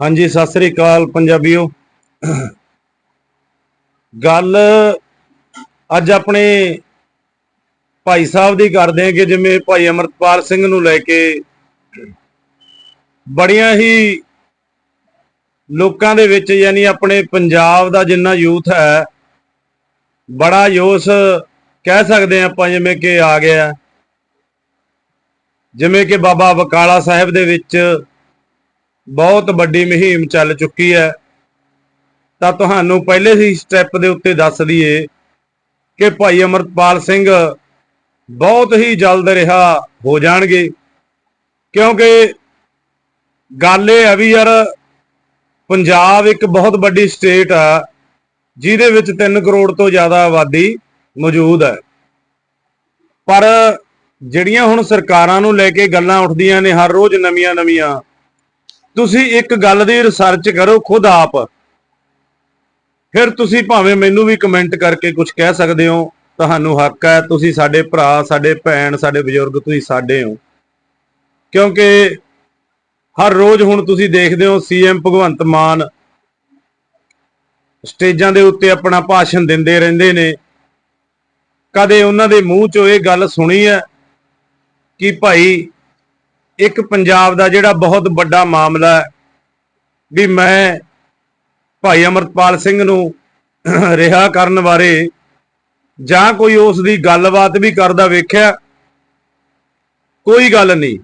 ਹਾਂਜੀ, ਸਤਿ ਸ੍ਰੀ ਅਕਾਲ ਪੰਜਾਬੀਓ। ਗੱਲ ਅੱਜ ਆਪਣੇ ਭਾਈ ਸਾਹਿਬ ਦੀ ਕਰਦੇ ਹਾਂ ਕਿ ਜਿਵੇਂ ਭਾਈ ਅਮਰਤਪਾਲ ਸਿੰਘ ਨੂੰ ਲੈ ਕੇ ਬੜੀਆਂ ਹੀ ਲੋਕਾਂ ਦੇ ਵਿੱਚ ਯਾਨੀ ਆਪਣੇ ਪੰਜਾਬ ਦਾ ਜਿੰਨਾ ਯੂਥ ਹੈ, ਬੜਾ ਜੋਸ਼ ਕਹਿ ਸਕਦੇ ਹਾਂ ਆਪਾਂ ਜਿਵੇਂ ਕਿ ਆ ਗਿਆ। ਜਿਵੇਂ ਕਿ ਬਾਬਾ ਬਕਾਲਾ ਸਾਹਿਬ ਦੇ ਵਿੱਚ ਬਹੁਤ ਵੱਡੀ ਮੁਹਿੰਮ ਚੱਲ ਚੁੱਕੀ ਹੈ। ਤਾਂ ਤੁਹਾਨੂੰ ਪਹਿਲੇ ਹੀ ਸਟੈਪ ਦੇ ਉੱਤੇ ਦੱਸ ਦਈਏ ਕਿ ਭਾਈ ਅਮਰਪਾਲ ਸਿੰਘ ਬਹੁਤ ਹੀ ਜਲਦ ਰਿਹਾ ਹੋ ਜਾਣਗੇ। ਕਿਉਂਕਿ ਗੱਲ ਇਹ ਹੈ ਵੀ ਯਾਰ, ਪੰਜਾਬ ਇੱਕ ਬਹੁਤ ਵੱਡੀ ਸਟੇਟ ਆ, ਜਿਹਦੇ ਵਿੱਚ 3 ਕਰੋੜ ਤੋਂ ਜ਼ਿਆਦਾ ਆਬਾਦੀ ਮੌਜੂਦ ਹੈ। ਪਰ ਜਿਹੜੀਆਂ ਹੁਣ ਸਰਕਾਰਾਂ ਨੂੰ ਲੈ ਕੇ ਗੱਲਾਂ ਉੱਠਦੀਆਂ ਨੇ ਹਰ ਰੋਜ਼ ਨਵੀਆਂ-ਨਵੀਆਂ ਤੁਸੀਂ ਇੱਕ ਗੱਲ ਦੀ ਰਿਸਰਚ ਕਰੋ ਖੁਦ ਆਪ। ਫਿਰ ਤੁਸੀਂ ਭਾਵੇਂ ਮੈਨੂੰ ਵੀ ਕਮੈਂਟ ਕਰਕੇ ਕੁਝ ਕਹਿ ਸਕਦੇ ਹੋ, ਤੁਹਾਨੂੰ ਹੱਕ ਹੈ, ਤੁਸੀਂ ਸਾਡੇ ਭਰਾ, ਸਾਡੇ ਭੈਣ, ਸਾਡੇ ਬਜ਼ੁਰਗ, ਤੁਸੀਂ ਸਾਡੇ ਹੋ। ਕਿਉਂਕਿ ਹਰ ਰੋਜ਼ ਹੁਣ ਤੁਸੀਂ ਦੇਖਦੇ ਹੋ ਸੀਐਮ ਭਗਵੰਤ ਮਾਨ ਸਟੇਜਾਂ ਦੇ ਉੱਤੇ ਆਪਣਾ ਭਾਸ਼ਣ ਦਿੰਦੇ ਰਹਿੰਦੇ ਨੇ। ਕਦੇ ਉਹਨਾਂ ਦੇ ਮੂੰਹ ਚੋਂ ਇਹ ਗੱਲ ਸੁਣੀ ਹੈ ਕਿ ਭਾਈ ਇੱਕ ਪੰਜਾਬ ਦਾ ਜਿਹੜਾ ਬਹੁਤ ਵੱਡਾ ਮਾਮਲਾ ਹੈ, ਵੀ ਮੈਂ ਭਾਈ ਅਮਰਪਾਲ ਸਿੰਘ ਨੂੰ ਰਿਹਾ ਕਰਨ ਬਾਰੇ ਜਾਂ ਕੋਈ ਉਸ ਦੀ ਗੱਲਬਾਤ ਵੀ ਕਰਦਾ ਵੇਖਿਆ, ਕੋਈ ਗੱਲ ਨਹੀਂ।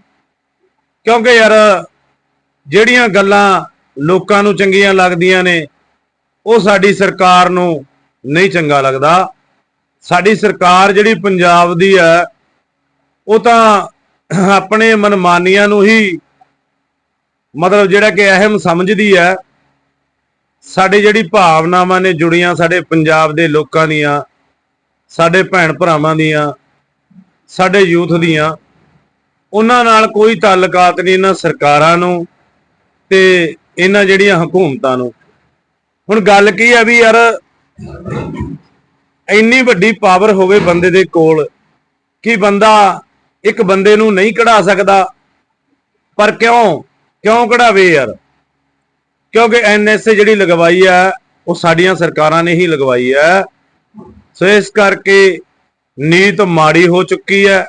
ਕਿਉਂਕਿ ਯਾਰ, ਜਿਹੜੀਆਂ ਗੱਲਾਂ ਲੋਕਾਂ ਨੂੰ ਚੰਗੀਆਂ ਲੱਗਦੀਆਂ ਨੇ, ਉਹ ਸਾਡੀ ਸਰਕਾਰ ਨੂੰ ਨਹੀਂ ਚੰਗਾ ਲੱਗਦਾ। ਸਾਡੀ ਸਰਕਾਰ ਜਿਹੜੀ ਪੰਜਾਬ ਦੀ ਹੈ, ਉਹ ਤਾਂ ਆਪਣੇ ਮਨਮਾਨੀਆਂ ਨੂੰ ਹੀ ਮਤਲਬ ਜਿਹੜਾ ਕਿ ਅਹਿਮ ਸਮਝਦੀ ਹੈ। ਸਾਡੀ ਜਿਹੜੀ ਭਾਵਨਾਵਾਂ ਨੇ ਜੁੜੀਆਂ ਸਾਡੇ ਪੰਜਾਬ ਦੇ ਲੋਕਾਂ ਦੀਆਂ, ਸਾਡੇ ਭੈਣ ਭਰਾਵਾਂ ਦੀਆਂ, ਸਾਡੇ ਯੂਥ ਦੀਆਂ, ਉਹਨਾਂ ਨਾਲ ਕੋਈ ਤਾਲੁਕਾਤ ਨਹੀਂ, ਇਹਨਾਂ ਸਰਕਾਰਾਂ ਨੂੰ ਤੇ ਇਹਨਾਂ ਜਿਹੜੀਆਂ ਹਕੂਮਤਾਂ ਨੂੰ। ਹੁਣ ਗੱਲ ਕੀ ਆ ਵੀ ਯਾਰ, ਇੰਨੀ ਵੱਡੀ ਪਾਵਰ ਹੋਵੇ ਬੰਦੇ ਦੇ ਕੋਲ, ਕਿ ਬੰਦਾ ਇੱਕ ਬੰਦੇ ਨੂੰ ਨਹੀਂ ਕਢਾ ਸਕਦਾ। ਪਰ ਕਿਉਂ? ਕਿਉਂ ਕਢਾਵੇ ਯਾਰ? ਕਿਉਂਕਿ ਐਨਐਸਏ ਜਿਹੜੀ ਲਗਵਾਈ ਆ ਉਹ ਸਾਡੀਆਂ ਸਰਕਾਰਾਂ ਨੇ ਹੀ ਲਗਵਾਈ ਹੈ। ਸੋ ਇਸ ਕਰਕੇ ਨੀਤ ਮਾੜੀ ਹੋ ਚੁੱਕੀ ਹੈ।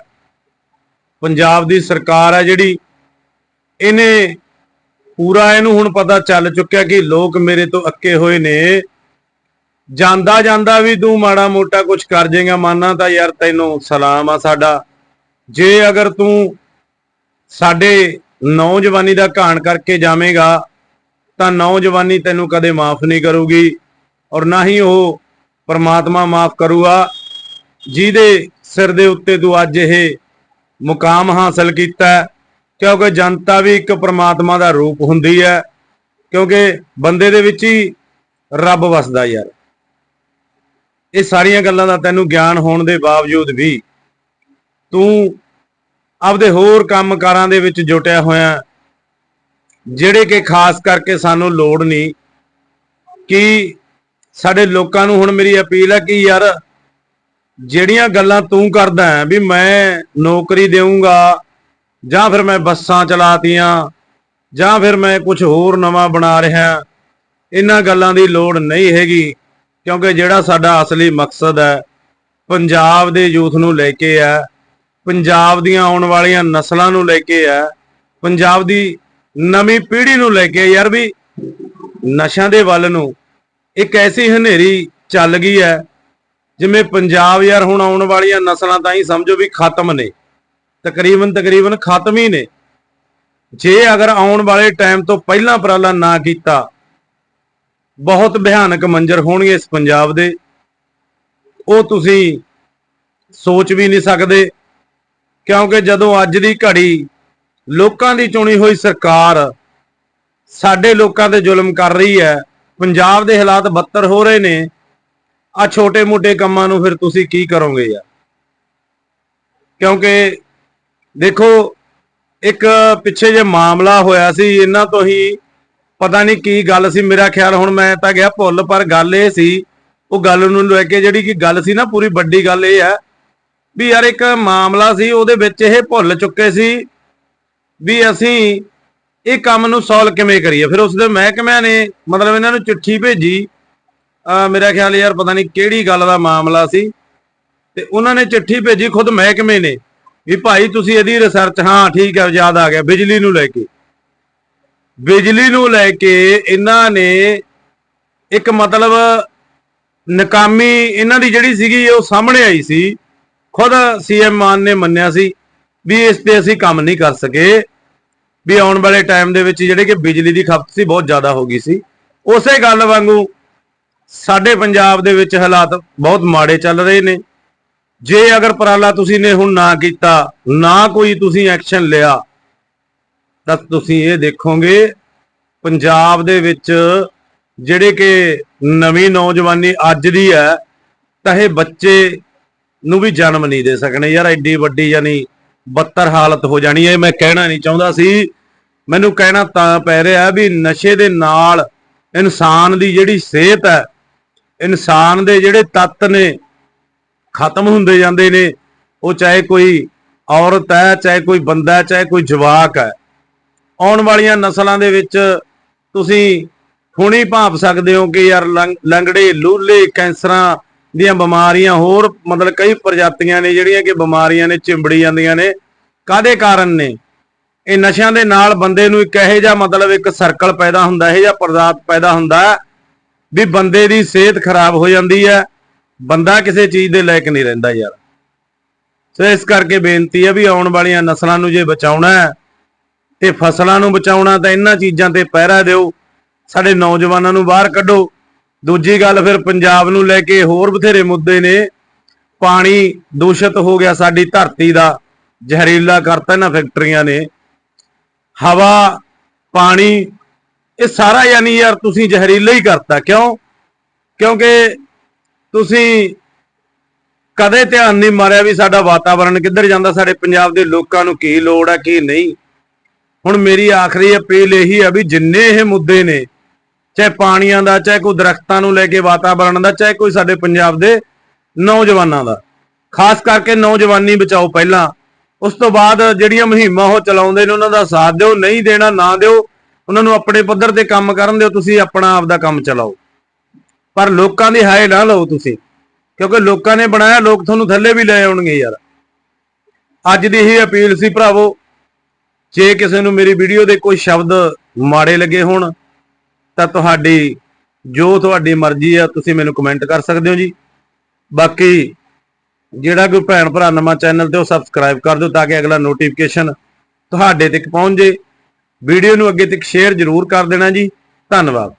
ਪੰਜਾਬ ਦੀ ਸਰਕਾਰ ਹੈ ਜਿਹੜੀ, ਇਹਨੇ ਪੂਰਾ ਇਹਨੂੰ ਹੁਣ ਪਤਾ ਚੱਲ ਚੁੱਕਿਆ ਕਿ ਲੋਕ ਮੇਰੇ ਤੋਂ ਅੱਕੇ ਹੋਏ ਨੇ। ਜਾਂਦਾ ਜਾਂਦਾ ਵੀ ਤੂੰ ਮਾੜਾ ਮੋਟਾ ਕੁਝ ਕਰ ਜੇਗਾ, ਮਾਨਾ ਤਾਂ ਯਾਰ ਤੈਨੂੰ ਸਲਾਮ ਆ ਸਾਡਾ। ਜੇ ਅਗਰ ਤੂੰ ਸਾਡੇ ਨੌਜਵਾਨੀ ਦਾ ਘਾਣ ਕਰਕੇ ਜਾਵੇਂਗਾ, ਤਾਂ ਨੌਜਵਾਨੀ ਤੈਨੂੰ ਕਦੇ ਮਾਫ ਨਹੀਂ ਕਰੂਗੀ ਔਰ ਨਾ ਹੀ ਉਹ ਪਰਮਾਤਮਾ ਮਾਫ ਕਰੂਗਾ, ਜਿਹਦੇ ਸਿਰ ਦੇ ਉੱਤੇ ਤੂੰ ਅੱਜ ਇਹ ਮੁਕਾਮ ਹਾਸਲ ਕੀਤਾ ਕਿਉਂਕਿ ਜਨਤਾ ਵੀ ਇੱਕ ਪਰਮਾਤਮਾ ਦਾ ਰੂਪ ਹੁੰਦੀ ਹੈ, ਕਿਉਂਕਿ ਬੰਦੇ ਦੇ ਵਿੱਚ ਹੀ ਰੱਬ ਵਸਦਾ ਯਾਰ। ਇਹ ਸਾਰੀਆਂ ਗੱਲਾਂ ਦਾ ਤੈਨੂੰ ਗਿਆਨ ਹੋਣ ਦੇ ਬਾਵਜੂਦ ਵੀ ਤੂੰ ਆਪਦੇ ਹੋਰ ਕੰਮਕਾਰਾਂ ਦੇ ਵਿੱਚ ਜੁਟਿਆ ਹੋਇਆ, ਜਿਹੜੇ ਕਿ ਖਾਸ ਕਰਕੇ ਸਾਨੂੰ ਲੋੜ ਨਹੀਂ, ਕਿ ਸਾਡੇ ਲੋਕਾਂ ਨੂੰ ਹੁਣ ਮੇਰੀ ਅਪੀਲ ਹੈ ਕਿ ਯਾਰ ਜਿਹੜੀਆਂ ਗੱਲਾਂ ਤੂੰ ਕਰਦਾ ਹੈ ਵੀ ਮੈਂ ਨੌਕਰੀ ਦੇਵਾਂਗਾ ਜਾਂ ਫਿਰ ਮੈਂ ਬੱਸਾਂ ਚਲਾਤੀਆਂ, ਜਾਂ ਫਿਰ ਮੈਂ ਕੁਝ ਹੋਰ ਨਵਾਂ ਬਣਾ ਰਿਹਾ, ਇਹਨਾਂ ਗੱਲਾਂ ਦੀ ਲੋੜ ਨਹੀਂ ਹੈਗੀ, ਕਿਉਂਕਿ ਜਿਹੜਾ ਸਾਡਾ ਅਸਲੀ ਮਕਸਦ ਹੈ, ਪੰਜਾਬ ਦੇ ਯੂਥ ਨੂੰ ਲੈ ਕੇ ਹੈ ਪੰਜਾਬ ਦੀਆਂ ਆਉਣ ਵਾਲੀਆਂ ਨਸਲਾਂ ਨੂੰ ਲੈ ਕੇ ਹੈ, ਪੰਜਾਬ ਦੀ ਨਵੀਂ ਪੀੜ੍ਹੀ ਨੂੰ ਲੈ ਕੇ ਯਾਰ ਵੀ ਨਸ਼ਿਆਂ ਦੇ ਵੱਲ ਨੂੰ ਇੱਕ ਐਸੀ ਹਨੇਰੀ ਚੱਲ ਗਈ ਹੈ, ਜਿਵੇਂ ਪੰਜਾਬ ਯਾਰ ਹੁਣ ਆਉਣ ਵਾਲੀਆਂ ਨਸਲਾਂ ਤਾਂ ਹੀ ਸਮਝੋ ਵੀ ਖਤਮ ਨੇ, ਤਕਰੀਬਨ ਤਕਰੀਬਨ ਖਤਮ ਹੀ ਨੇ। ਜੇ ਅਗਰ ਆਉਣ ਵਾਲੇ ਟਾਈਮ ਤੋਂ ਪਹਿਲਾਂ ਉਪਰਾਲਾ ਨਾ ਕੀਤਾ, ਬਹੁਤ ਭਿਆਨਕ ਮੰਜ਼ਰ ਹੋਣਗੇ ਇਸ ਪੰਜਾਬ ਦੇ। ਉਹ ਤੁਸੀਂ ਸੋਚ ਵੀ ਨਹੀਂ ਸਕਦੇ। ਕਿਉਂਕਿ ਜਦੋਂ ਅੱਜ ਦੀ ਘੜੀ ਲੋਕਾਂ ਦੀ ਚੁਣੀ ਹੋਈ ਸਰਕਾਰ ਸਾਡੇ ਲੋਕਾਂ ਤੇ ਜ਼ੁਲਮ ਕਰ ਰਹੀ ਹੈ, ਪੰਜਾਬ ਦੇ ਹਾਲਾਤ ਬੱਤਰ ਹੋ ਰਹੇ ਨੇ ਆ ਛੋਟੇ-ਮੋਟੇ ਕੰਮਾਂ ਨੂੰ ਫਿਰ ਤੁਸੀਂ ਕੀ ਕਰੋਗੇ ਯਾਰ? ਕਿਉਂਕਿ ਦੇਖੋ, ਇੱਕ ਪਿੱਛੇ ਜੇ ਮਾਮਲਾ ਹੋਇਆ ਸੀ, ਇਹਨਾਂ ਤੋਂ ਹੀ ਪਤਾ ਨਹੀਂ ਕੀ ਗੱਲ ਸੀ, ਮੇਰਾ ਖਿਆਲ ਹੁਣ ਮੈਂ ਤਾਂ ਗਿਆ ਭੁੱਲ, ਪਰ ਗੱਲ ਇਹ ਸੀ, ਉਹ ਗੱਲ ਨੂੰ ਲੈ ਕੇ ਜਿਹੜੀ ਕਿ ਗੱਲ ਸੀ ਨਾ, ਪੂਰੀ ਵੱਡੀ ਗੱਲ ਇਹ ਹੈ ਵੀ ਯਾਰ ਇੱਕ ਮਾਮਲਾ ਸੀ, ਉਹਦੇ ਵਿੱਚ ਇਹ ਭੁੱਲ ਚੁੱਕੇ ਸੀ ਵੀ ਅਸੀਂ ਇਹ ਕੰਮ ਨੂੰ ਸੋਲਵ ਕਿਵੇਂ ਕਰੀਏ। ਫਿਰ ਉਸਦੇ ਮਹਿਕਮਿਆਂ ਨੇ ਮਤਲਬ ਇਹਨਾਂ ਨੂੰ ਚਿੱਠੀ ਭੇਜੀ। ਮੇਰਾ ਖਿਆਲ ਯਾਰ ਪਤਾ ਨਹੀਂ ਕਿਹੜੀ ਗੱਲ ਦਾ ਮਾਮਲਾ ਸੀ। ਤੇ ਉਹਨਾਂ ਨੇ ਚਿੱਠੀ ਭੇਜੀ ਖੁਦ ਮਹਿਕਮੇ ਨੇ ਵੀ ਭਾਈ ਤੁਸੀਂ ਇਹਦੀ ਰਿਸਰਚ ਹਾਂ, ਠੀਕ ਹੈ, ਯਾਦ ਆ ਗਿਆ, ਬਿਜਲੀ ਨੂੰ ਲੈ ਕੇ। ਬਿਜਲੀ ਨੂੰ ਲੈ ਕੇ ਇਹਨਾਂ ਨੇ ਇੱਕ ਮਤਲਬ ਨਕਾਮੀ ਇਹਨਾਂ ਦੀ ਜਿਹੜੀ ਸੀਗੀ ਉਹ ਸਾਹਮਣੇ ਆਈ ਸੀ। ਖੁਦ ਸੀਐਮ ਮਾਨ ਨੇ ਮੰਨਿਆ ਸੀ ਵੀ ਇਸ ਤੇ ਅਸੀਂ ਕੰਮ ਨਹੀਂ ਕਰ ਸਕੇ, ਵੀ ਆਉਣ ਵਾਲੇ ਟਾਈਮ ਦੇ ਵਿੱਚ ਜਿਹੜੇ ਕਿ ਬਿਜਲੀ ਦੀ ਖਪਤ ਸੀ ਬਹੁਤ ਜ਼ਿਆਦਾ ਹੋ ਗਈ ਸੀ। ਉਸੇ ਗੱਲ ਵਾਂਗੂ ਸਾਡੇ ਪੰਜਾਬ ਦੇ ਵਿੱਚ ਹਾਲਾਤ ਬਹੁਤ ਮਾੜੇ ਚੱਲ ਰਹੇ ਨੇ। ਜੇ ਅਗਰ ਪਰਾਲਾ ਤੁਸੀਂ ਨੇ ਹੁਣ ਨਾ ਕੀਤਾ, ਨਾ ਕੋਈ ਤੁਸੀਂ ਐਕਸ਼ਨ ਲਿਆ, ਤਾਂ ਤੁਸੀਂ ਇਹ ਦੇਖੋਗੇ, ਪੰਜਾਬ ਦੇ ਵਿੱਚ ਜਿਹੜੇ ਕਿ ਨਵੀਂ ਨੌਜਵਾਨੀ ਅੱਜ ਦੀ ਹੈ, ਤਾਂ ਇਹ ਬੱਚੇ ਨੂੰ ਵੀ ਜਨਮ ਨਹੀਂ ਦੇ ਸਕਣੇ। ਯਾਰ ਐਡੀ ਵੱਡੀ ਯਾਨੀ ਬੱਤਰ ਹਾਲਤ ਹੋ ਜਾਣੀ ਹੈ, ਇਹ ਮੈਂ ਕਹਿਣਾ ਨਹੀਂ ਚਾਹੁੰਦਾ ਸੀ। ਮੈਨੂੰ ਕਹਿਣਾ ਤਾਂ ਪੈ ਰਿਹਾ ਵੀ ਨਸ਼ੇ ਦੇ ਨਾਲ ਇਨਸਾਨ ਦੀ ਜਿਹੜੀ ਸਿਹਤ ਹੈ, ਇਨਸਾਨ ਦੇ ਜਿਹੜੇ ਤੱਤ ਨੇ, ਖਤਮ ਹੁੰਦੇ ਜਾਂਦੇ ਨੇ, ਉਹ ਚਾਹੇ ਕੋਈ ਔਰਤ ਹੈ, ਚਾਹੇ ਕੋਈ ਬੰਦਾ ਚਾਹੇ ਕੋਈ ਜਵਾਕ ਹੈ, ਆਉਣ ਵਾਲੀਆਂ ਨਸਲਾਂ ਦੇ ਵਿੱਚ ਤੁਸੀਂ ਹੁਣੀ ਭਾਪ ਸਕਦੇ ਹੋ ਕਿ ਯਾਰ ਲੰਗ- ਲੰਗੜੇ, ਲੂਲੇ, ਕੈਂਸਰਾਂ ਦੀਆਂ ਬਿਮਾਰੀਆਂ ਹੋਰ ਮਤਲਬ ਕਈ ਪ੍ਰਜਾਤੀਆਂ ਨੇ ਜਿਹੜੀਆਂ ਕਿ ਬਿਮਾਰੀਆਂ ਨੇ, ਚਿੰਬੜੀ ਜਾਂਦੀਆਂ ਨੇ। ਕਾਦੇ ਕਾਰਨ ਨੇ? ਇਹ ਨਸ਼ਿਆਂ ਦੇ ਨਾਲ ਬੰਦੇ ਨੂੰ ਇੱਕ ਇਹੋ ਜਿਹਾ ਮਤਲਬ ਇੱਕ ਸਰਕਲ ਪੈਦਾ ਹੁੰਦਾ ਹੈ ਜਾਂ ਪਦਾਰਥ ਪੈਦਾ ਹੁੰਦਾ ਵੀ ਬੰਦੇ ਦੀ ਸਿਹਤ ਖਰਾਬ ਹੋ ਜਾਂਦੀ ਹੈ। ਬੰਦਾ ਕਿਸੇ ਚੀਜ਼ ਦੇ ਲਾਇਕ ਨਹੀਂ ਰਹਿੰਦਾ ਯਾਰ। ਸੋ ਇਸ ਕਰਕੇ ਬੇਨਤੀ ਹੈ ਵੀ ਆਉਣ ਵਾਲੀਆਂ ਨਸਲਾਂ ਨੂੰ ਜੇ ਬਚਾਉਣਾ ਹੈ ਤੇ ਫਸਲਾਂ ਨੂੰ ਬਚਾਉਣਾ ਤਾਂ ਇਹਨਾਂ ਚੀਜ਼ਾਂ ਤੇ ਪਹਿਰਾ ਦਿਓ। ਸਾਡੇ ਨੌਜਵਾਨਾਂ ਨੂੰ ਬਾਹਰ ਕੱਢੋ। ਦੂਜੀ ਗੱਲ ਫਿਰ ਪੰਜਾਬ ਨੂੰ ਲੈ ਕੇ ਹੋਰ ਬਥੇਰੇ ਮੁੱਦੇ ਨੇ। ਪਾਣੀ ਦੂਸ਼ਿਤ ਹੋ ਗਿਆ ਸਾਡੀ ਧਰਤੀ ਦਾ, ਜ਼ਹਿਰੀਲਾ ਕਰਤਾ ਇਹਨਾਂ ਫੈਕਟਰੀਆਂ ਨੇ। ਹਵਾ, ਪਾਣੀ, ਇਹ ਸਾਰਾ ਯਾਨੀ ਯਾਰ ਤੁਸੀਂ ਜ਼ਹਿਰੀਲਾ ਹੀ ਕਰਤਾ। ਕਿਉਂ? ਕਿਉਂਕਿ ਤੁਸੀਂ ਕਦੇ ਧਿਆਨ ਨਹੀਂ ਮਾਰਿਆ ਵੀ ਸਾਡਾ ਵਾਤਾਵਰਣ ਕਿੱਧਰ ਜਾਂਦਾ, ਸਾਡੇ ਪੰਜਾਬ ਦੇ ਲੋਕਾਂ ਨੂੰ ਕੀ ਲੋੜ ਹੈ ਕੀ ਨਹੀਂ। ਹੁਣ ਮੇਰੀ ਆਖਰੀ ਅਪੀਲ ਇਹੀ ਆ ਵੀ ਜਿੰਨੇ ਇਹ ਮੁੱਦੇ ਨੇ ਚਾਹੇ ਪਾਣੀਆਂ ਦਾ, ਚਾਹੇ ਕੋਈ ਦਰਖਤਾਂ ਨੂੰ ਲੈ ਕੇ ਵਾਤਾਵਰਣ ਦਾ, ਚਾਹੇ ਕੋਈ ਸਾਡੇ ਪੰਜਾਬ ਦੇ ਨੌਜਵਾਨਾਂ ਦਾ। ਖਾਸ ਕਰਕੇ ਨੌਜਵਾਨੀ ਬਚਾਓ ਪਹਿਲਾਂ। ਉਸ ਤੋਂ ਬਾਅਦ ਜਿਹੜੀਆਂ ਮੁਹਿੰਮਾਂ ਉਹ ਚਲਾਉਂਦੇ ਨੇ, ਉਹਨਾਂ ਦਾ ਸਾਥ ਦਿਓ, ਨਹੀਂ ਦੇਣਾ ਨਾ ਦਿਓ। ਉਹਨਾਂ ਨੂੰ ਆਪਣੇ ਪੱਧਰ ਤੇ ਕੰਮ ਕਰਨ ਦਿਓ, ਤੁਸੀਂ ਆਪਣਾ ਆਪ ਦਾ ਕੰਮ ਚਲਾਓ। ਪਰ ਲੋਕਾਂ ਦੀ ਹਾਏ ਨਾ ਲਓ ਤੁਸੀਂ, ਕਿਉਂਕਿ ਲੋਕਾਂ ਨੇ ਬਣਾਇਆ, ਲੋਕ ਤੁਹਾਨੂੰ ਥੱਲੇ ਵੀ ਲੈ ਆਉਣਗੇ ਯਾਰ। ਅੱਜ ਦੀ ਹੀ ਅਪੀਲ ਸੀ, ਭਰਾਵੋ, ਜੇ ਕਿਸੇ ਨੂੰ ਮੇਰੀ ਵੀਡੀਓ ਦੇ ਕੋਈ ਸ਼ਬਦ ਮਾੜੇ ਲੱਗੇ ਹੋਣ ਤਾਂ ਤੁਹਾਡੀ, ਜੋ ਤੁਹਾਡੀ ਮਰਜ਼ੀ ਆ, ਤੁਸੀਂ ਮੈਨੂੰ ਕਮੈਂਟ ਕਰ ਸਕਦੇ ਹੋ ਜੀ। ਬਾਕੀ, ਜਿਹੜਾ ਕੋਈ ਭੈਣ ਭਰਾ ਨਵਾਂ ਚੈਨਲ ਤੇ ਉਹ ਸਬਸਕ੍ਰਾਈਬ ਕਰ ਦਿਓ ਤਾਂ ਕਿ ਅਗਲਾ ਨੋਟੀਫਿਕੇਸ਼ਨ ਤੁਹਾਡੇ ਤੱਕ ਪਹੁੰਚ। ਜੇ ਵੀਡੀਓ ਨੂੰ ਅੱਗੇ ਤੱਕ ਸ਼ੇਅਰ ਜ਼ਰੂਰ ਕਰ ਦੇਣਾ ਜੀ। ਧੰਨਵਾਦ।